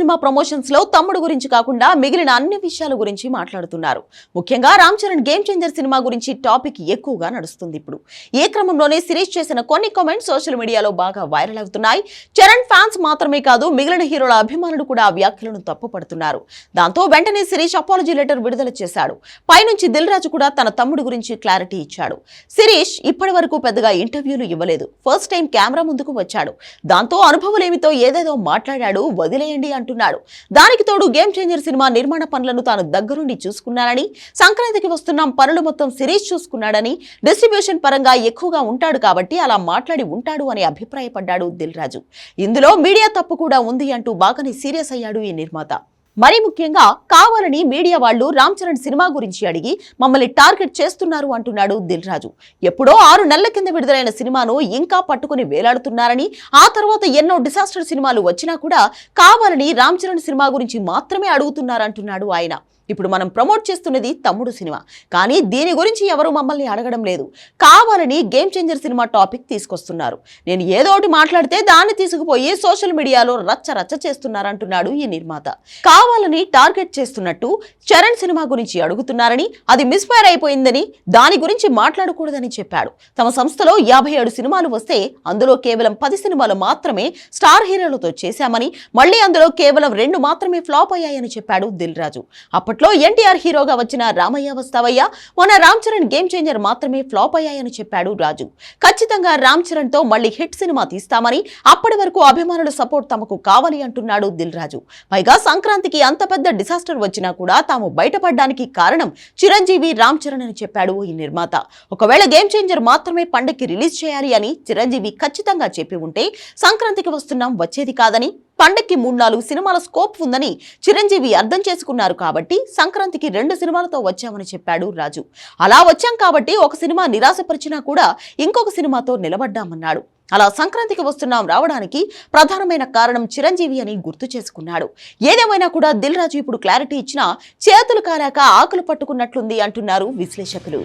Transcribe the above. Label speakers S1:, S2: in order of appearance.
S1: Cinema ప్రమోషన్స్లో తమ్ముడు గురించి కాకుండా మిగిలిన అన్ని విషయాల గురించి మాట్లాడుతున్నారు. ముఖ్యంగా రామ్ చరణ్ గేమ్ చేంజర్ సినిమా గురించి టాపిక్ ఎక్కువగా నడుస్తుంది ఇప్పుడు. ఏ క్రమంలోనే సిరీస్ చేసిన కొన్ని కామెంట్స్ సోషల్ మీడియాలో బాగా వైరల్ అవుతున్నాయి. చరణ్ ఫ్యాన్స్ మాత్రమే కాదు మిగిలిన హీరోల అభిమానులు కూడా ఆ వ్యాఖ్యలను తప్పుపడుతున్నారు. దాంతో వెంటనే సిరీష్ అపాలజీ లెటర్ విడుదల చేశాడు. పైనుంచి దిల్ రాజు కూడా తన తమ్ముడు గురించి క్లారిటీ ఇచ్చాడు. శిరీష్ ఇప్పటి వరకు పెద్దగా ఇంటర్వ్యూలు ఇవ్వలేదు. ఫస్ట్ టైం కెమెరా ముందుకు వచ్చాడు. దాంతో అనుభవలేమితో ఏదేదో మాట్లాడాడు. వదిలేయండి అంటున్నాడు దానికి తోడు గేమ్ చేంజర్ సినిమా నిర్మాణ పనులను తాను దగ్గరుండి చూసుకున్నానని సంక్రాంతికి వస్తున్నాం పనులు మొత్తం సిరీస్ చూసుకున్నాడని డిస్ట్రిబ్యూషన్ పరంగా ఎక్కువగా ఉంటాడు కాబట్టి అలా మాట్లాడి ఉంటాడు అని అభిప్రాయపడ్డాడు దిల్ రాజు ఇందులో మీడియా తప్పు కూడా ఉంది అంటూ బాగానే సీరియస్ అయ్యాడు ఈ నిర్మాత. మరీ ముఖ్యంగా కావాలని మీడియా వాళ్ళు రామ్ చరణ్ సినిమా గురించి అడిగి మమ్మల్ని టార్గెట్ చేస్తున్నారు అంటున్నాడు దిల్ రాజు. ఎప్పుడో ఆరు నెలల కింద విడుదలైన సినిమాను ఇంకా పట్టుకుని వేలాడుతున్నారని ఆ తర్వాత ఎన్నో డిసాస్టర్ సినిమాలు వచ్చినా కూడా కావాలని రామ్ చరణ్ సినిమా గురించి మాత్రమే అడుగుతున్నారంటున్నాడు ఆయన. ఇప్పుడు మనం ప్రమోట్ చేస్తున్నది తమ్ముడు సినిమా. కానీ దీని గురించి ఎవరు మమ్మల్ని అడగడం లేదు. కావాలని గేమ్ చేంజర్ సినిమా టాపిక్ తీసుకొస్తున్నారు. నేను ఏదో ఒకటి మాట్లాడితే దాన్ని తీసుకుపోయి సోషల్ మీడియాలో రచ్చ రచ్చ చేస్తున్నారంటున్నాడు ఈ నిర్మాత. కావాలని టార్గెట్ చేస్తున్నట్టు చరణ్ సినిమా గురించి అడుగుతున్నారని అది మిస్ఫైర్ అయిపోయిందని దాని గురించి మాట్లాడకూడదని చెప్పాడు. తమ సంస్థలో యాభై ఏడు సినిమాలు వస్తే అందులో కేవలం పది సినిమాలు మాత్రమే స్టార్ హీరోలతో చేశామని మళ్ళీ అందులో కేవలం రెండు మాత్రమే ఫ్లాప్ అయ్యాయని చెప్పాడు దిల్ రాజు. అప్పట్లో లో ఎన్టీఆర్ హీరోగా వచ్చిన రామయ్య వస్తావయ్య మొన్న రామ్ చరణ్ గేమ్ చేంజర్ మాత్రమే ఫ్లాప్ అయ్యాయని చెప్పాడు రాజు. ఖచ్చితంగా రామ్ చరణ్తో మళ్ళీ హిట్ సినిమా తీస్తామని అప్పటి వరకు అభిమానుల సపోర్ట్ తమకు కావాలి అంటున్నాడు దిల్ రాజు. పైగా సంక్రాంతికి అంత పెద్ద డిసాస్టర్ వచ్చినా కూడా తాము బయటపడడానికి కారణం చిరంజీవి రామ్ చరణ్ అని చెప్పాడు ఈ నిర్మాత. ఒకవేళ గేమ్ చేంజర్ మాత్రమే పండక్కి రిలీజ్ చేయాలి అని చిరంజీవి ఖచ్చితంగా చెప్పి ఉంటే సంక్రాంతికి వస్తున్నాం వచ్చేది కాదని పండక్కి మూడు నాలుగు సినిమాల స్కోప్ ఉందని చిరంజీవి అర్థం చేసుకున్నారు కాబట్టి సంక్రాంతికి రెండు సినిమాలతో వచ్చామని చెప్పాడు రాజు. అలా వచ్చాం కాబట్టి ఒక సినిమా నిరాశపరిచినా కూడా ఇంకొక సినిమాతో నిలబడ్డామన్నాడు. అలా సంక్రాంతికి వస్తున్నాం రావడానికి ప్రధానమైన కారణం చిరంజీవి అని గుర్తు చేసుకున్నాడు. ఏదేమైనా కూడా దిల్ రాజు ఇప్పుడు క్లారిటీ ఇచ్చినా చేతులు కారాక ఆకులు పట్టుకున్నట్లుంది అంటున్నారు విశ్లేషకులు.